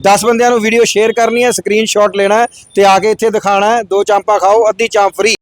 10 ਬੰਦਿਆਂ ਨੂੰ video share ਕਰਨੀ ਹੈ ਸਕਰੀਨਸ਼ਾਟ ਲੈਣਾ ਹੈ ਤੇ ਆ ਕੇ ਇੱਥੇ ਦਿਖਾਣਾ ਹੈ। ਦੋ ਚਾਂਪਾ ਖਾਓ, ਅੱਧੀ ਚਾਂਪ ਫ੍ਰੀ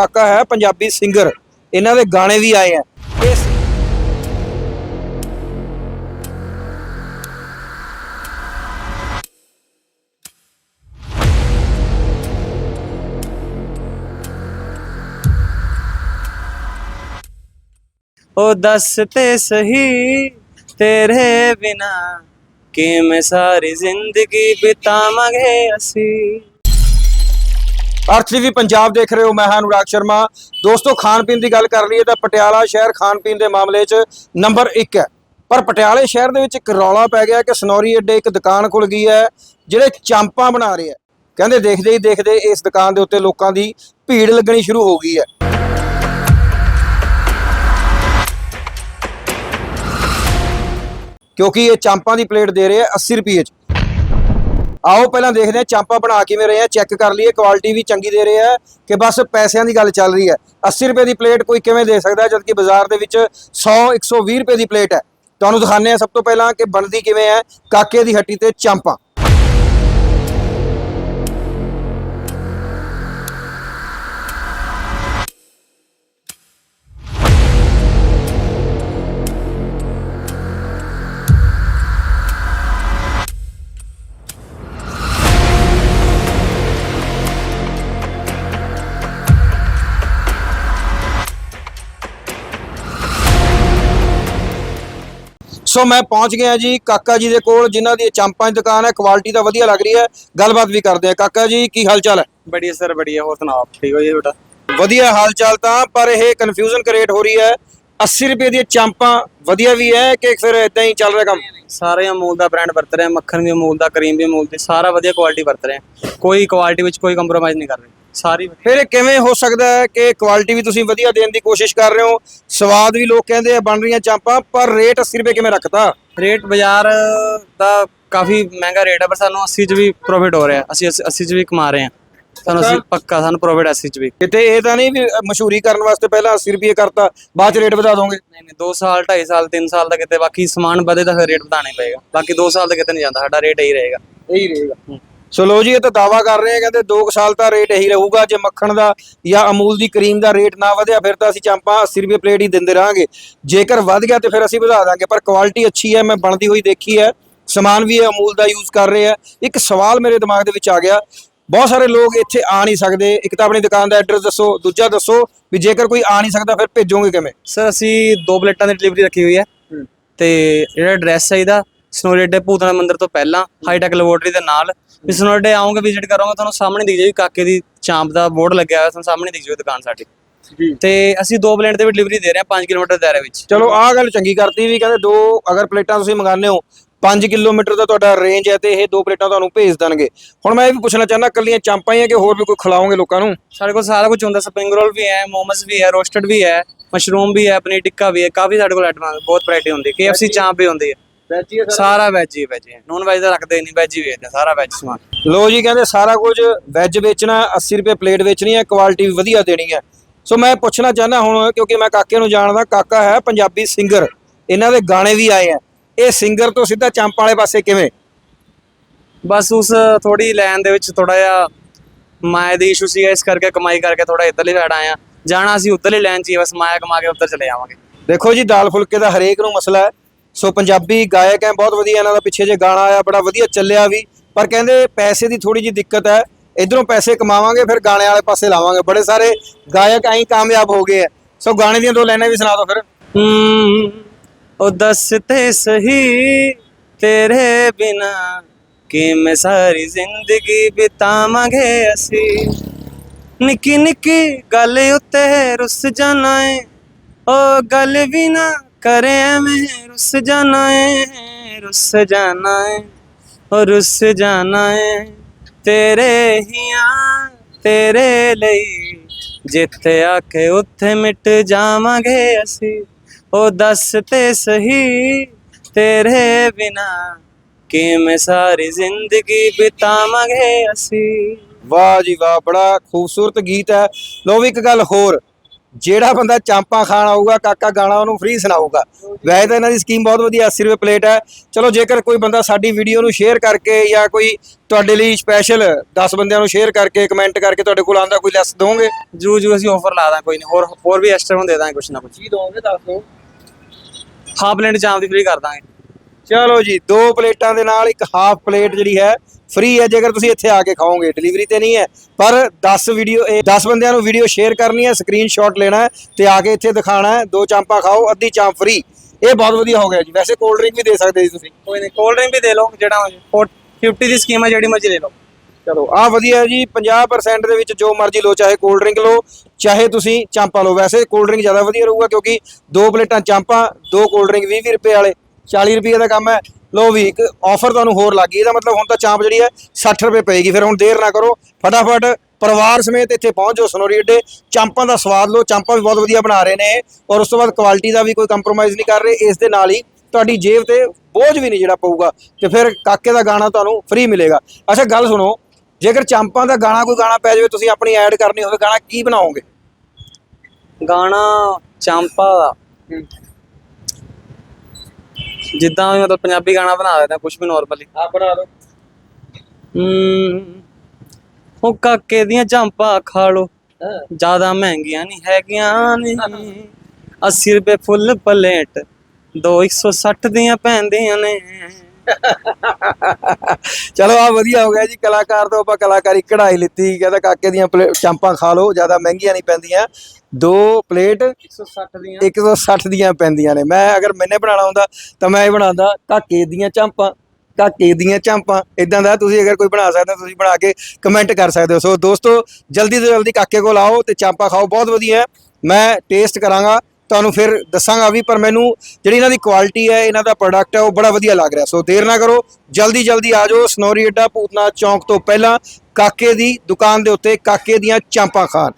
ਕਾਕਾ ਹੈ, ਪੰਜਾਬੀ ਸਿੰਗਰ ਇਹਨਾਂ ਦੇ ਗਾਣੇ ਵੀ ਆਏ ਆ। ਉਹ ਦੱਸ ਤੇ ਸਹੀ, ਤੇਰੇ ਬਿਨਾ ਕਿ ਮੈਂ ਸਾਰੀ ਜ਼ਿੰਦਗੀ ਬਿਤਾਵਾਂਗੇ ਅਸੀਂ? ਅਰਥ ਵੀ ਪੰਜਾਬ ਦੇਖ ਰਹੇ ਹੋ, ਮੈਂ ਹਾਂ ਅਨੁਰਾਗ ਸ਼ਰਮਾ। ਦੋਸਤੋ, ਖਾਣ ਪੀਣ ਦੀ ਗੱਲ ਕਰ ਲਈਏ ਤਾਂ ਪਟਿਆਲਾ ਸ਼ਹਿਰ ਖਾਣ ਪੀਣ ਦੇ ਮਾਮਲੇ 'ਚ ਨੰਬਰ 1 ਹੈ। ਪਰ ਪਟਿਆਲੇ ਸ਼ਹਿਰ ਦੇ ਵਿੱਚ ਇੱਕ ਰੌਲਾ ਪੈ ਗਿਆ ਕਿ ਸਨੌਰੀ ਅੱਡੇ ਇੱਕ ਦੁਕਾਨ ਖੁੱਲ ਗਈ ਹੈ, ਜਿਹੜੇ ਚਾਂਪਾਂ ਬਣਾ ਰਹੇ ਆ ਕਹਿੰਦੇ ਦੇਖਦੇ ਹੀ ਦੇਖਦੇ ਇਸ ਦੁਕਾਨ ਦੇ ਉੱਤੇ ਲੋਕਾਂ ਦੀ ਭੀੜ ਲੱਗਣੀ ਸ਼ੁਰੂ ਹੋ ਗਈ ਹੈ। ਕਿਉਂਕਿ ਇਹ ਚਾਂਪਾਂ ਦੀ ਪਲੇਟ ਦੇ ਰਹੇ ਆ 80 ਰੁਪਏ 'ਚ। ਆਓ ਪਹਿਲਾਂ ਦੇਖਦੇ ਹਾਂ ਚਾਂਪਾ ਬਣਾ ਕਿਵੇਂ ਰਹੇ ਆ ਚੈੱਕ ਕਰ ਲਈਏ ਕੁਆਲਿਟੀ ਵੀ ਚੰਗੀ ਦੇ ਰਹੇ ਆ ਕਿ ਬਸ ਪੈਸਿਆਂ ਦੀ ਗੱਲ ਚੱਲ ਰਹੀ ਹੈ। 80 ਰੁਪਏ ਦੀ ਪਲੇਟ ਕੋਈ ਕਿਵੇਂ ਦੇ ਸਕਦਾ, ਜਦਕਿ ਬਾਜ਼ਾਰ ਦੇ ਵਿੱਚ 100 120 ਰੁਪਏ ਦੀ ਪਲੇਟ ਹੈ। ਤੁਹਾਨੂੰ ਦਿਖਾਉਂਦੇ ਆ ਸਭ ਤੋਂ ਪਹਿਲਾਂ ਕਿ ਬਣਦੀ ਕਿਵੇਂ ਹੈ ਕਾਕੇ ਦੀ ਹੱਟੀ ਤੇ ਚਾਂਪਾ। ਸੋ ਮੈਂ ਪਹੁੰਚ ਗਿਆ ਜੀ ਕਾਕਾ ਜੀ ਦੇ ਕੋਲ ਜਿਨ੍ਹਾਂ ਦੀ ਚੰਪਾਂ ਦੀ ਦੁਕਾਨ ਹੈ ਕੁਆਲਿਟੀ ਤਾਂ ਵਧੀਆ ਲੱਗ ਰਹੀ ਹੈ। ਗੱਲਬਾਤ ਵੀ ਕਰਦੇ ਆ ਕਾਕਾ ਜੀ ਕੀ ਹਾਲ ਚਾਲ ਹੈ? ਬੜੀਆ ਸਰ ਬੜੀਆ ਹੋਰ ਸੁਣਾਓ? ਠੀਕ ਹੋ ਜੀ ਬੇਟਾ? ਵਧੀਆ ਹਾਲ ਚਾਲ ਤਾਂ ਪਰ ਇਹ ਕਨਫਿਊਜ਼ਨ ਕ੍ਰੀਏਟ ਹੋ ਰਹੀ ਹੈ। 80 ਰੁਪਏ ਦੀਆਂ ਚਾਂਪਾਂ ਵਧੀਆ ਵੀ ਹੈ ਕਿ ਫਿਰ ਇਦਾਂ ਹੀ ਚੱਲ ਰਿਹਾ ਕੰਮ? ਸਾਰੇ ਅਮੂਲ ਦਾ ਬ੍ਰਾਂਡ ਵਰਤ ਰਹੇ ਮੱਖਣ ਵੀ ਅਮੂਲ ਦਾ ਕਰੀਮ ਵੀ ਅਮੂਲ ਦੀ ਸਾਰਾ ਵਧੀਆ ਕੁਆਲਿਟੀ ਵਰਤ ਰਹੇ ਕੋਈ ਕੁਆਲਿਟੀ ਵਿੱਚ ਕੋਈ ਕੰਪਰੋਮਾਈਜ਼ ਨਹੀਂ ਕਰ ਰਹੇ। ਸਾਰੀ। ਫਿਰ ਇਹ ਕਿਵੇਂ ਹੋ ਸਕਦਾ ਹੈ ਕਿ ਕੁਆਲਿਟੀ ਵੀ ਤੁਸੀਂ ਵਧੀਆ ਦੇਣ ਦੀ ਕੋਸ਼ਿਸ਼ ਕਰ ਰਹੇ ਹੋ? ਸਵਾਦ ਵੀ ਲੋਕ ਕਹਿੰਦੇ ਆ ਬਣ ਰਹੀਆਂ ਚਾਂਪਾਂ ਪਰ ਰੇਟ 80 ਰੁਪਏ ਕਿਵੇਂ ਰੱਖਤਾ? ਰੇਟ ਬਾਜ਼ਾਰ ਦਾ ਕਾਫੀ ਮਹਿੰਗਾ ਰੇਟ ਹੈ ਪਰ ਸਾਨੂੰ 80 ਚ ਵੀ ਪ੍ਰੋਫਿਟ ਹੋ ਰਿਹਾ। ਅਸੀਂ 80 ਚ ਵੀ ਕਮਾ ਰਹੇ ਹਾਂ। ਸਾਨੂੰ ਅਸੀਂ ਪੱਕਾ ਸਾਨੂੰ ਪ੍ਰੋਫਿਟ 80 ਚ ਵੀ। ਕਿਤੇ ਇਹ ਤਾਂ ਨਹੀਂ ਵੀ ਮਸ਼ਹੂਰੀ ਕਰਨ ਵਾਸਤੇ ਪਹਿਲਾਂ 80 ਰੁਪਏ ਕਰਤਾ ਬਾਅਦ ਚ ਰੇਟ ਵਧਾ ਦੋਗੇ? ਨਹੀਂ ਨਹੀਂ 2 ਸਾਲ 2.5 ਸਾਲ 3 ਸਾਲ ਦਾ ਕਿਤੇ ਬਾਕੀ ਸਮਾਨ ਵਧੇ ਤਾਂ ਫਿਰ ਰੇਟ ਵਧਾਣਾ ਪਏਗਾ। ਬਾਕੀ 2 ਸਾਲ ਦਾ ਕਿਤੇ ਨਹੀਂ ਜਾਂਦਾ ਸਾਡਾ ਰੇਟ ਇਹੀ ਰਹੇਗਾ। ਇਹੀ ਰਹੇਗਾ। ਸੋ ਲੋ ਜੀ ਇਹ ਤਾਂ ਦਾਵਾ ਕਰ ਰਹੇ ਆ ਕਹਿੰਦੇ 2 ਸਾਲ ਦਾ ਰੇਟ ਇਹੀ ਰਹੂਗਾ ਜੇ ਮੱਖਣ ਦਾ ਜਾਂ ਅਮੂਲ ਦੀ ਕਰੀਮ ਦਾ ਰੇਟ ਨਾ ਵਧਿਆ ਫਿਰ ਤਾਂ ਅਸੀਂ ਚਾਂਪਾਂ 80 ਰੁਪਏ ਪਲੇਟ ਹੀ ਦਿੰਦੇ ਰਹਾਂਗੇ। ਜੇਕਰ ਵਧ ਗਿਆ ਤੇ ਫਿਰ ਅਸੀਂ ਵਧਾ ਦਾਂਗੇ ਪਰ ਕੁਆਲਿਟੀ ਅੱਛੀ ਹੈ ਮੈਂ ਬਣਦੀ ਹੋਈ ਦੇਖੀ ਹੈ। ਸਮਾਨ ਵੀ ਇਹ ਅਮੂਲ ਦਾ ਯੂਜ਼ ਕਰ ਰਹੇ ਆ। ਇੱਕ ਸਵਾਲ ਮੇਰੇ ਦਿਮਾਗ ਦੇ ਵਿੱਚ ਆ ਗਿਆ ਬਹੁਤ ਸਾਰੇ ਲੋਕ ਇੱਥੇ ਆ ਨਹੀਂ ਸਕਦੇ। ਇੱਕ ਤਾਂ ਆਪਣੀ ਦੁਕਾਨ ਦਾ ਐਡਰੈਸ ਦੱਸੋ ਦੂਜਾ ਦੱਸੋ ਵੀ ਜੇਕਰ ਕੋਈ ਆ ਨਹੀਂ ਸਕਦਾ ਫਿਰ ਭੇਜੋਗੇ ਕਿਵੇਂ? ਸਰ ਅਸੀਂ ਦੋ ਪਲੇਟਾਂ ਦੀ ਡਿਲੀਵਰੀ ਰੱਖੀ ਹੋਈ ਹੈ। ਤੇ ਜਿਹੜਾ ਐਡਰੈਸ ਚਾਹੀਦਾ ਸਨੋਰੇਡੇ ਭੂਤਨਾ ਮੰਦਿਰ ਤੋਂ ਪਹਿਲਾਂ ਹਾਈਟੈਕ ਲੈਬੋਰਟਰੀ ਦੇ ਨਾਲ। ਵੀ ਸਨੋਰੇਡੇ ਆਉਂਗੇ ਵਿਜ਼ਿਟ ਕਰੋਗੇ ਤੁਹਾਨੂੰ ਸਾਹਮਣੇ ਦਿਖ ਜਾਏਗੀ ਕਾਕੇ ਦੀ ਚਾਂਪ ਦਾ ਬੋਰਡ ਲੱਗਿਆ ਹੋਇਆ ਤੁਹਾਨੂੰ ਸਾਹਮਣੇ ਦਿਖ ਜਾਊਗੀ ਦੁਕਾਨ ਸਾਡੀ। ਜੀ। ਤੇ ਅਸੀਂ ਦੋ ਪਲੇਟ ਦੇ ਵੀ ਡਿਲੀਵਰੀ ਦੇ ਰਹੇ ਹਾਂ 5 ਕਿਲੋਮੀਟਰ ਦੇ ਦਾਇਰੇ ਵਿੱਚ। ਚਲੋ ਆਹ ਗੱਲ ਚੰਗੀ ਕਰਤੀ ਵੀ ਕਹਿੰਦੇ ਦੋ ਅਗਰ ਪਲੇਟਾਂ ਤੁਸੀਂ ਮੰਗਾਉਂਦੇ ਹੋ 5 ਕਿਲੋਮੀਟਰ ਦਾ ਤੁਹਾਡਾ ਰੇਂਜ ਹੈ ਤੇ ਇਹ ਦੋ ਪਲੇਟਾਂ ਤੁਹਾਨੂੰ ਭੇਜ ਦੇਣਗੇ। ਹੁਣ ਮੈਂ ਇਹ ਵੀ ਪੁੱਛਣਾ ਚਾਹੁੰਦਾ ਕੱਲੀਆਂ ਚਾਂਪਾਂ ਹੀ ਹੈ ਕਿ ਹੋਰ ਵੀ ਕੋਈ ਖਿਲਾਓਗੇ ਲੋਕਾਂ ਨੂੰ? ਸਾਡੇ ਕੋਲ ਸਾਰਾ ਕੁਝ ਹੁੰਦਾ ਸਪਰਿੰਗ ਰੋਲ ਵੀ ਹੈ ਮੋਮਸ ਵੀ ਹੈ ਰੋਸਟਡ ਵੀ ਹੈ ਮਸ਼ਰੂਮ ਵੀ ਹੈ ਪਨੀਰ ਟਿੱਕਾ ਵੀ ਹੈ ਕਾਫੀ ਸਾਡੇ ਕੋਲ ਆਈਟਮਾਂ ਬਹੁਤ ਵੈਰਾਈਟੀ ਹੁੰਦੀ ਹੈ KFC ਚਾਂਪ ਵੀ ਹੁੰਦੀ ਹੈ। ਵੈਜੀ ਹੈ ਸਾਰਾ? ਵੈਜ ਹੀ ਵੈਜ। ਨੌਨ ਵੈਜ ਦਾ ਰੱਖਦੇ ਨਹੀਂ ਵੈਜ ਹੀ ਵੇਚਦੇ ਹਾਂ, ਸਾਰਾ ਵੈਜ ਸਮਾਨ। ਲੋ ਜੀ ਕਹਿੰਦੇ ਸਾਰਾ ਕੁਝ ਵੈਜ ਵੇਚਣਾ 80 ਰੁਪਏ ਪਲੇਟ ਵੇਚਣੀ ਹੈ ਕੁਆਲਿਟੀ ਵੀ ਵਧੀਆ ਦੇਣੀ ਹੈ ਸੋ ਮੈਂ ਪੁੱਛਣਾ ਚਾਹੁੰਦਾ ਹੁਣ ਕਿਉਂਕਿ ਮੈਂ ਕਾਕੇ ਨੂੰ ਜਾਣਦਾ ਕਾਕਾ ਹੈ ਪੰਜਾਬੀ ਸਿੰਗਰ ਇਹਨਾਂ ਦੇ ਗਾਣੇ ਵੀ ਆਏ ਆ। ਇਹ ਸਿੰਗਰ ਤੋਂ ਸਿੱਧਾ ਚਾਂਪਾਂ ਵਾਲੇ ਪਾਸੇ ਕਿਵੇਂ? ਬਸ ਉਸ ਥੋੜੀ ਲਾਈਨ ਦੇ ਵਿੱਚ ਥੋੜਾ ਜਿਹਾ ਮਾਇਆ ਦੀ ਇਸ਼ੂ ਸੀ ਇਸ ਕਰਕੇ ਕਮਾਈ ਕਰਕੇ ਥੋੜਾ ਇੱਧਰਲੀ ਸਾਈਡ ਆਇਆ ਜਾਣਾ ਅਸੀਂ ਉੱਧਰਲੀ ਲਾਈਨ 'ਚ ਹੈ, ਬਸ ਮਾਇਆ ਕਮਾ ਕੇ ਉੱਧਰ ਚਲੇ ਜਾਵਾਂਗੇ ਦੇਖੋ ਜੀ ਦਾਲ ਫੁਲਕੇ ਦਾ ਹਰੇਕ ਨੂੰ ਮਸਲਾ ਹੈ। ਸੋ ਪੰਜਾਬੀ ਗਾਇਕ ਹੈ, ਬਹੁਤ ਵਧੀਆ ਇਹਨਾਂ ਦਾ ਪਿੱਛੇ ਜੇ ਗਾਣਾ ਆਇਆ, ਬੜਾ ਵਧੀਆ ਚੱਲਿਆ ਵੀ। ਪਰ ਕਹਿੰਦੇ ਪੈਸੇ ਦੀ ਥੋੜੀ ਜੀ ਦਿੱਕਤ ਹੈ। ਇਧਰੋਂ ਪੈਸੇ ਕਮਾਵਾਂਗੇ, ਫਿਰ ਗਾਣੇ ਵਾਲੇ ਪਾਸੇ ਲਾਵਾਂਗੇ। ਬੜੇ ਸਾਰੇ ਗਾਇਕ ਐਂ ਕਾਮਯਾਬ ਹੋ ਗਏ ਆ ਸੋ ਗਾਣੇ ਦੀਆਂ ਦੋ ਲਾਈਨਾਂ ਵੀ ਸੁਣਾ ਦਿਓ ਫਿਰ। ਉਹ ਦੱਸ ਤੇ ਸਹੀ, ਤੇਰੇ ਬਿਨਾ ਕਿ ਮੈਂ ਸਾਰੀ ਜ਼ਿੰਦਗੀ ਬਿਤਾਵਾਂਗੇ ਅਸੀਂ? ਨਿੱਕੀ ਨਿੱਕੀ ਗੱਲ ਉੱਤੇ ਰੁੱਸ ਜਾਣਾ ਏ। ਓ ਗੱਲ ਵੀ ਨਾ ਕਰੇ ਐਵੇਂ ਰੁੱਸ ਜਾਣਾ ਏ, ਰੁੱਸ ਜਾਣਾ ਏ ਓ ਰੁੱਸ ਜਾਣਾ ਏ। ਤੇਰੇ ਹੀਆਂ ਤੇਰੇ ਲਈ, ਜਿੱਥੇ ਆਕੇ ਉੱਥੇ ਮਿਟ ਜਾਵਾਂਗੇ ਅਸੀਂ। ਉਹ ਦੱਸ ਤੇ ਸਹੀ, ਤੇਰੇ ਬਿਨਾ ਕਿਵੇਂ ਸਾਰੀ ਜ਼ਿੰਦਗੀ ਬਿਤਾਵਾਂਗੇ ਅਸੀਂ। ਵਾਹ ਜੀ ਵਾਹ, ਬੜਾ ਖੂਬਸੂਰਤ ਗੀਤ ਹੈ। ਲੋ ਵੀ ਇੱਕ ਗੱਲ ਹੋਰ ਜਿਹੜਾ ਬੰਦਾ ਚਾਂਪਾ ਖਾਣ ਆਊਗਾ ਕਾਕਾ ਗਾਣਾ ਉਹਨੂੰ ਫ੍ਰੀ ਸੁਣਾਊਗਾ। ਵੈਸੇ ਤਾਂ ਇਹਨਾਂ ਦੀ ਸਕੀਮ ਬਹੁਤ ਵਧੀਆ 80 ਰੁਪਏ ਪਲੇਟ ਹੈ। ਚਲੋ ਜੇਕਰ ਕੋਈ ਬੰਦਾ ਸਾਡੀ ਵੀਡੀਓ ਨੂੰ ਸ਼ੇਅਰ ਕਰਕੇ ਜਾਂ ਕੋਈ ਤੁਹਾਡੇ ਲਈ ਸਪੈਸ਼ਲ 10 ਬੰਦਿਆਂ ਨੂੰ ਸ਼ੇਅਰ ਕਰਕੇ ਕਮੈਂਟ ਕਰਕੇ ਤੁਹਾਡੇ ਕੋਲ ਆਂਦਾ ਕੋਈ ਲੈਸ ਦੋਗੇ? ਜੂ ਜੂ ਅਸੀਂ ਆਫਰ ਲਾ ਦਾਂ ਕੋਈ ਨਹੀਂ ਹੋਰ ਹੋਰ ਵੀ ਐਕਸਟਰਾ ਨੂੰ ਦੇ ਦਾਂਗੇ ਕੁਛ ਨਾ ਕੁਛ। ਕੀ ਦੋਗੇ ਦੱਸ ਦਿਓ। ਹਾਫ ਪਲੇਟ ਚਾਂਪ ਦੀ ਫ੍ਰੀ ਕਰ ਦਾਂਗੇ। ਚਲੋ ਜੀ ਦੋ ਪਲੇਟਾਂ ਦੇ ਨਾਲ ਇੱਕ ਹਾਫ ਪਲੇਟ ਜਿਹੜੀ ਹੈ ਫ੍ਰੀ ਹੈ ਜੇਕਰ ਤੁਸੀਂ ਇੱਥੇ ਆ ਕੇ ਖਾਓਗੇ। ਡਿਲੀਵਰੀ ਤੇ ਨਹੀਂ ਹੈ ਪਰ 10 ਵੀਡੀਓ ਇਹ 10 ਬੰਦਿਆਂ ਨੂੰ ਵੀਡੀਓ ਸ਼ੇਅਰ ਕਰਨੀ ਹੈ ਸਕਰੀਨਸ਼ਾਟ ਲੈਣਾ ਹੈ ਤੇ ਆ ਕੇ ਇੱਥੇ ਦਿਖਾਣਾ ਹੈ। ਦੋ ਚਾਂਪਾਂ ਖਾਓ ਅੱਧੀ ਚਾਂਪ ਫ੍ਰੀ ਇਹ ਬਹੁਤ ਵਧੀਆ ਹੋ ਗਿਆ ਜੀ। ਵੈਸੇ ਕੋਲਡ ਡਰਿੰਕ ਵੀ ਦੇ ਸਕਦੇ ਜੀ ਤੁਸੀਂ। ਕੋਈ ਨਹੀਂ ਕੋਲਡ ਡਰਿੰਕ ਵੀ ਦੇ ਲਓ ਜਿਹੜਾ 50 ਦੀ ਸਕੀਮ ਹੈ ਜਿਹੜੀ ਮਰਜ਼ੀ ਲੈ ਲਓ। ਚਲੋ ਆ ਵਧੀਆ ਜੀ। 50% ਦੇ ਵਿੱਚ ਜੋ ਮਰਜ਼ੀ ਲਓ ਚਾਹੇ ਕੋਲਡ ਡਰਿੰਕ ਲਓ ਚਾਹੇ ਤੁਸੀਂ ਚਾਂਪਾਂ ਲਓ। ਵੈਸੇ ਕੋਲਡ ਡਰਿੰਕ ਜ਼ਿਆਦਾ ਵਧੀਆ ਰਹੂਗਾ ਕਿਉਂਕਿ ਦੋ ਪਲੇਟਾਂ ਚਾਂਪਾਂ ਦੋ ਕੋਲਡ ਡਰਿੰਕ 20 ਰੁਪਏ ਵਾਲੇ। 40 ਰੁਪਏ ਦਾ ਕੰਮ ਹੈ। ਲਓ ਵੀ ਇੱਕ ਆਫਰ ਤੁਹਾਨੂੰ ਹੋਰ ਲੱਗ ਗਈ ਇਹਦਾ ਮਤਲਬ ਹੁਣ ਤਾਂ ਚਾਂਪ ਜਿਹੜੀ ਹੈ 60 ਰੁਪਏ ਪਏਗੀ ਫਿਰ ਹੁਣ ਦੇਰ ਨਾ ਕਰੋ ਫਟਾਫਟ ਪਰਿਵਾਰ ਸਮੇਤ ਇੱਥੇ ਪਹੁੰਚ ਜਾਓ ਸਨੋਰੀ ਅੱਡੇ ਚਾਂਪਾਂ ਦਾ ਸਵਾਦ ਲਓ ਚਾਂਪਾਂ ਵੀ ਬਹੁਤ ਵਧੀਆ ਬਣਾ ਰਹੇ ਨੇ ਔਰ ਉਸ ਤੋਂ ਬਾਅਦ ਕੁਆਲਿਟੀ ਦਾ ਵੀ ਕੋਈ ਕੰਪਰੋਮਾਈਜ਼ ਨਹੀਂ ਕਰ ਰਹੇ ਇਸ ਦੇ ਨਾਲ ਹੀ ਤੁਹਾਡੀ ਜੇਬ ਤੇ ਬੋਝ ਵੀ ਨਹੀਂ ਜਿਹੜਾ ਪਊਗਾ ਤੇ ਫਿਰ ਕਾਕੇ ਦਾ ਗਾਣਾ ਤੁਹਾਨੂੰ ਫ੍ਰੀ ਮਿਲੇਗਾ। ਅੱਛਾ ਗੱਲ ਸੁਣੋ ਜੇਕਰ ਚਾਂਪਾਂ ਦਾ ਗਾਣਾ ਕੋਈ ਗਾਣਾ ਪੈ ਜਾਵੇ ਤੁਸੀਂ ਆਪਣੀ ਐਡ ਕਰਨੀ ਹੋਵੇ ਗਾਣਾ ਕੀ ਬਣਾਓਗੇ? ਗਾਣਾ ਚਾਂਪਾ ਦਾ। ਜਿੱਦਾਂ ਵੀ ਮਤਲਬ ਪੰਜਾਬੀ ਗਾਣਾ ਬਣਾ ਦਿੰਦਾ ਕੁਝ ਵੀ ਨਾਰਮਲੀ ਆ ਬਣਾ ਦਿਓ। ਹਮ, ਉਹ ਕਾਕੇ ਦੀਆਂ ਚਾਂਪਾ ਖਾ ਲੋ ਜ਼ਿਆਦਾ ਮਹਿੰਗੀਆਂ ਨਹੀਂ ਹੈਗੀਆਂ ਨੇ। 80 ਰੁਪਏ ਫੁੱਲ ਪਲੇਟ ਦੋ 160 ਦੀਆਂ ਪੈਂਦੀਆਂ ਨੇ। ਚਲੋ ਆ ਵਧੀਆ ਹੋ ਗਿਆ ਜੀ ਕਲਾਕਾਰ ਤੋਂ ਆਪਾਂ ਕਲਾਕਾਰੀ ਕਢਾਈ ਲਿੱਤੀ ਕਹਿੰਦਾ ਕਾਕੇ ਦੀਆਂ ਚਾਂਪਾਂ ਖਾ ਲਓ ਜ਼ਿਆਦਾ ਮਹਿੰਗੀਆਂ ਨਹੀਂ ਪੈਂਦੀਆਂ। ਦੋ ਪਲੇਟ 160 ਦੀਆਂ। 160 ਦੀਆਂ ਪੈਂਦੀਆਂ ਨੇ। ਮੈਂ ਅਗਰ ਮੈਨੇ ਬਣਾਉਣਾ ਹੁੰਦਾ ਤਾਂ ਮੈਂ ਇਹ ਬਣਾਉਂਦਾ ਕਾਕੇ ਦੀਆਂ ਚਾਂਪਾਂ ਕਾਕੇ ਦੀਆਂ ਚਾਂਪਾਂ। ਇਦਾਂ ਦਾ ਤੁਸੀਂ ਅਗਰ ਕੋਈ ਬਣਾ ਸਕਦੇ ਹੋ ਤੁਸੀਂ ਬਣਾ ਕੇ ਕਮੈਂਟ ਕਰ ਸਕਦੇ ਹੋ। ਸੋ ਦੋਸਤੋ ਜਲਦੀ ਤੋਂ ਜਲਦੀ ਕਾਕੇ ਕੋਲ ਆਓ ਤੇ ਚਾਂਪਾਂ ਖਾਓ ਬਹੁਤ ਵਧੀਆ। ਮੈਂ ਟੇਸਟ ਕਰਾਂਗਾ। ਤੁਹਾਨੂੰ ਫਿਰ ਦੱਸਾਂਗਾ ਵੀ, ਪਰ ਮੈਨੂੰ ਜਿਹੜੀ ਇਹਨਾਂ ਦੀ ਕੁਆਲਿਟੀ ਹੈ, ਇਹਨਾਂ ਦਾ ਪ੍ਰੋਡਕਟ ਹੈ, ਉਹ ਬੜਾ ਵਧੀਆ ਲੱਗ ਰਿਹਾ। ਸੋ ਦੇਰ ਨਾ ਕਰੋ, ਜਲਦੀ ਜਲਦੀ ਆ ਜਾਓ ਸਨੋਰੀ ਅੱਡਾ ਭੂਤਨਾਥ ਚੌਂਕ ਤੋਂ ਪਹਿਲਾਂ ਕਾਕੇ ਦੀ ਦੁਕਾਨ ਦੇ ਉੱਤੇ ਕਾਕੇ ਦੀਆਂ ਚਾਂਪਾਂ ਖਾਨ